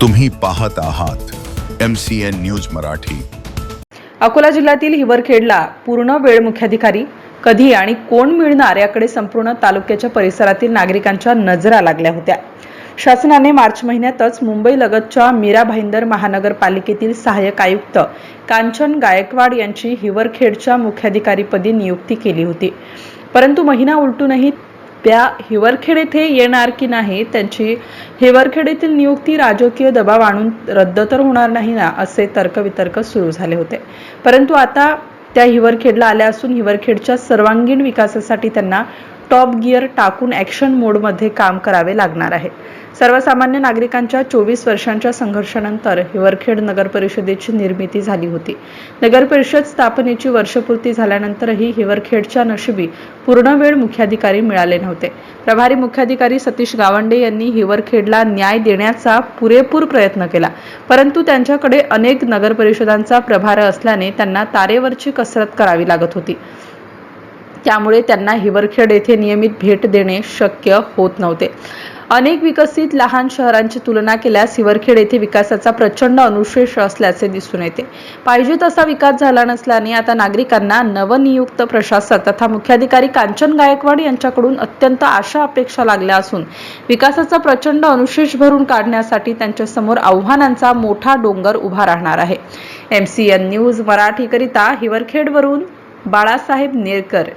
तुम्ही पाहत आहात M C N news Marathi. Akola जिल्ह्यातील हिवरखेडला पूर्ण वेळ मुख्याधिकारी कधी आणि कोण मिळणार याकडे संपूर्ण तालुक्याच्या परिसरातील नागरिकांच्या नजरा लागल्या होत्या. शासनाने मार्च महिन्यातच मुंबई लगतच्या मीरा भाईंदर महानगरपालिकेतील सहाय्यक आयुक्त कांचन गायकवाड यांची हिवरखेडच्या मुख्याधिकारीपदी नियुक्ती केली होती. परंतु महिना उलटूनही त्या हिवरखेड येथे येणार की नाही त्यांची हिवरखेड येथील नियुक्ती राजकीय दबाव आणून रद्द तर होणार नाही ना असे तर्कवितर्क सुरू झाले होते. परंतु आता त्या हिवरखेडला आल्या असून हिवरखेडच्या सर्वांगीण विकासासाठी त्यांना टॉप गिअर टाकून ॲक्शन मोडमध्ये काम करावे लागणार आहे. सर्वसामान्य नागरिकांच्या चोवीस वर्षांच्या संघर्षानंतर हिवरखेड नगर परिषदेची निर्मिती झाली होती. नगर परिषद स्थापनेची वर्षपूर्ती झाल्यानंतरही हिवरखेडच्या नशिबी पूर्णवेळ मुख्याधिकारी मिळाले नव्हते. प्रभारी मुख्याधिकारी सतीश गावंडे यांनी हिवरखेडला न्याय देण्याचा पुरेपूर प्रयत्न केला. परंतु त्यांच्याकडे अनेक नगर परिषदांचा प्रभार असल्याने त्यांना तारेवरची कसरत करावी लागत होती. त्यामुळे त्यांना हिवरखेड येथे नियमित भेट देणे शक्य होत नव्हते. अनेक विकसित लहान शहरांची तुलना केल्यास हिवरखेड येथे विकासाचा प्रचंड अनुशेष असल्याचे दिसून येते. पाहिजे तसा विकास झाला नसल्याने आता नागरिकांना नवनियुक्त प्रशासक तथा मुख्याधिकारी कांचन गायकवाड यांच्याकडून अत्यंत आशा अपेक्षा लागल्या असून विकासाचा प्रचंड अनुशेष भरून काढण्यासाठी त्यांच्यासमोर आव्हानांचा मोठा डोंगर उभा राहणार आहे. एम सी एन न्यूज मराठीकरिता हिवरखेडवरून बाळासाहेब नेरकर.